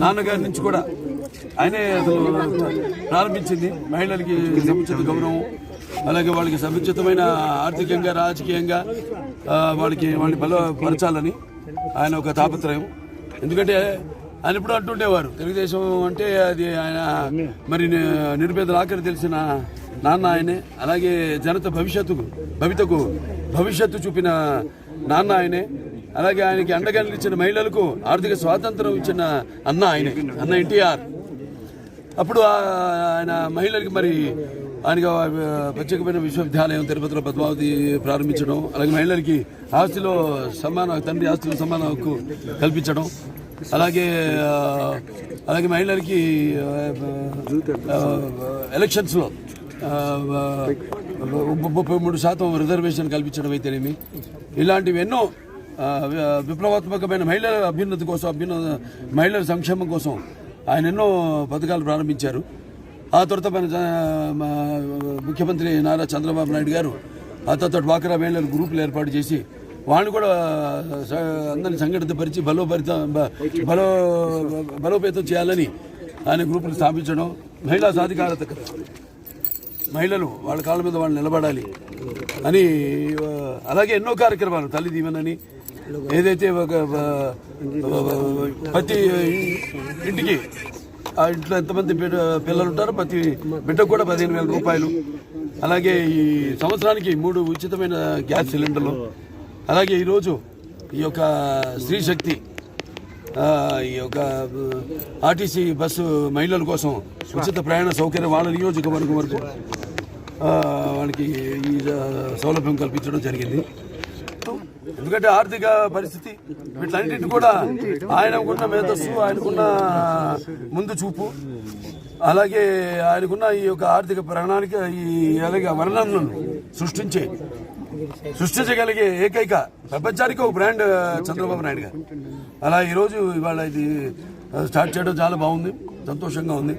నాన్నగారి నుంచి కూడా ఆయనే ప్రారంభించింది. మహిళలకి సముచిత గౌరవం అలాగే వాళ్ళకి సముచితమైన ఆర్థికంగా రాజకీయంగా వాళ్ళకి వాళ్ళని బలపరచాలని ఆయన ఒక తాపత్రయం. ఎందుకంటే ఆయన ఇప్పుడు అంటుండేవారు తెలుగుదేశం అంటే అది ఆయన మరి ని- నిరుపేదల ఆఖరి తెలిసిన నాన్న ఆయనే అలాగే జనత భవిష్యత్తుకు భవితకు భవిష్యత్తు చూపిన నాన్న ఆయనే. అలాగే ఆయనకి అండగా నిలిచిన మహిళలకు ఆర్థిక స్వాతంత్రం ఇచ్చిన అన్న ఆయన అన్న ఎన్టీఆర్. అప్పుడు ఆయన మహిళలకి మరి ఆయనకు ప్రత్యేకమైన విశ్వవిద్యాలయం తిరుపతిలో పద్మావతి ప్రారంభించడం అలాగే మహిళలకి ఆస్తిలో సమాన తండ్రి ఆస్తిలో సమాన హక్కు కల్పించడం అలాగే అలాగే మహిళలకి ఎలక్షన్స్లో ముప్పై మూడు శాతం రిజర్వేషన్ కల్పించడం అయితేనేమి. ఇలాంటివి ఎన్నో విప్లవాత్మకమైన మహిళల అభ్యున్నతి కోసం అభ్యున్న మహిళల సంక్షేమం కోసం ఆయన ఎన్నో పథకాలు ప్రారంభించారు. ఆ తర్వాత మన ముఖ్యమంత్రి నారా చంద్రబాబు నాయుడు గారు ఆ తర్వాత డ్వాక్రా మహిళల గ్రూపులు ఏర్పాటు చేసి వాళ్ళు కూడా అందరిని సంఘటితపరిచి బలోపరిత బలో బలోపేతం చేయాలని ఆయన గ్రూపులు స్థాపించడం మహిళా సాధికారత మహిళలు వాళ్ళ కాళ్ళ మీద వాళ్ళు నిలబడాలి అని అలాగే ఎన్నో కార్యక్రమాలు తల్లి దీవెనని ఏదైతే ఒక ప్రతి ఇంటికి ఆ ఇంట్లో ఎంతమంది బిడ్డ- పిల్లలు ఉంటారో ప్రతి బిడ్డకు కూడా పదిహేను వేల రూపాయలు. అలాగే ఈ సంవత్సరానికి మూడు ఉచితమైన గ్యాస్ సిలిండర్లు. అలాగే ఈరోజు ఈ యొక్క స్త్రీ శక్తి ఈ యొక్క ఆర్టీసీ బస్సు మహిళల కోసం ఉచిత ప్రయాణ సౌకర్యం వాళ్ళ నియోజకవర్గం వరకు వాళ్ళకి ఈ సౌలభ్యం కల్పించడం జరిగింది. ఎందుకంటే ఆర్థిక పరిస్థితి వీటన్నింటిని కూడా ఆయనకున్న మేధస్సు ఆయనకున్న ముందు చూపు అలాగే ఆయనకున్న ఈ యొక్క ఆర్థిక ప్రణాళిక ఈ అలాగే వర్ణనను సృష్టించే సృష్టించగలిగే ఏకైక ప్రపంచానికి ఒక బ్రాండ్ చంద్రబాబు నాయుడు గారు. అలా ఈరోజు ఇవాళ ఇది స్టార్ట్ చేయడం చాలా బాగుంది సంతోషంగా ఉంది.